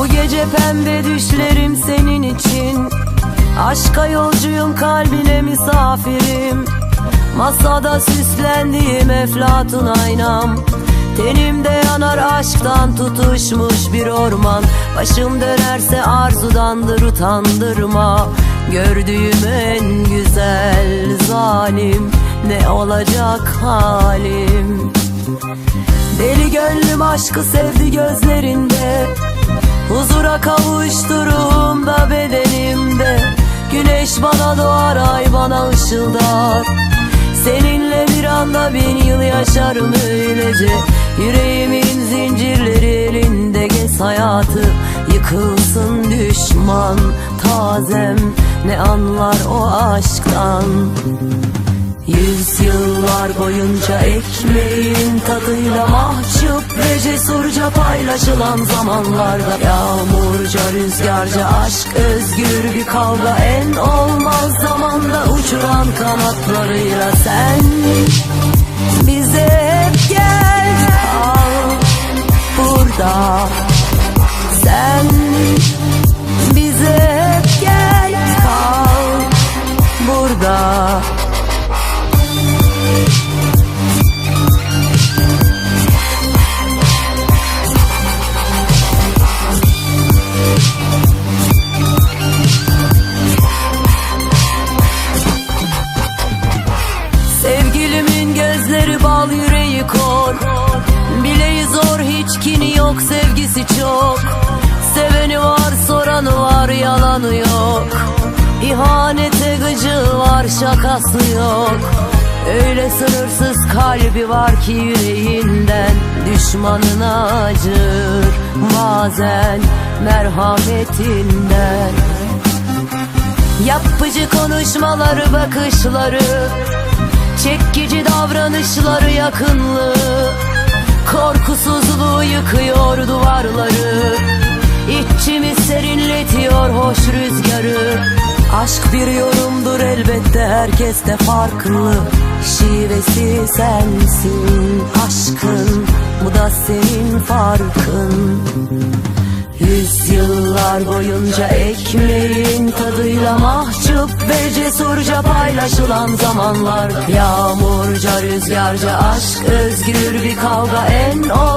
Bu gece pembe düşlerim senin için. Aşka yolcuyum kalbine misafirim. Masada süslendiğim eflatun aynam. Tenimde yanar aşktan tutuşmuş bir orman. Başım dönerse arzudandır utandırma. Gördüğüm en güzel zalim Ne olacak halim? Deli gönlüm aşkı sevdi gözlerinde Huzura kavuşturuğumda bedenimde. Güneş bana doğar ay bana ışıldar. Seninle bir anda bin yıl yaşarım öylece. Yüreğimin zincirleri elinde gez hayatı. Yıkılsın düşman tazem. Ne anlar o aşktan Yüzyıllar boyunca ekmeğin tadıyla mahcup ve cesurca paylaşılan zamanlarda Yağmurca rüzgarca aşk özgür bir kavga en olmaz zamanda uçuran kanatlarıyla sen Bize bal yüreği kor. Bileği zor hiç kini yok sevgisi çok. Seveni var soranı var yalanı yok. İhanete gıcı var şakası yok. Öyle sınırsız kalbi var ki yüreğinden Düşmanına acır. Bazen merhametinden. Yapıcı konuşmaları bakışları Davranışları yakınlığı Korkusuzluğu yıkıyor duvarları. İçimi serinletiyor hoş rüzgarı. Aşk bir yorumdur elbette herkes de farklı Şivesi sensin aşkın Bu da senin farkın Yüzyıllar boyunca ekmeğin tadıyla mahcup ve cesurca paylaşılan zamanlar. Yağmurca rüzgarca aşk özgür bir kavga en olmaz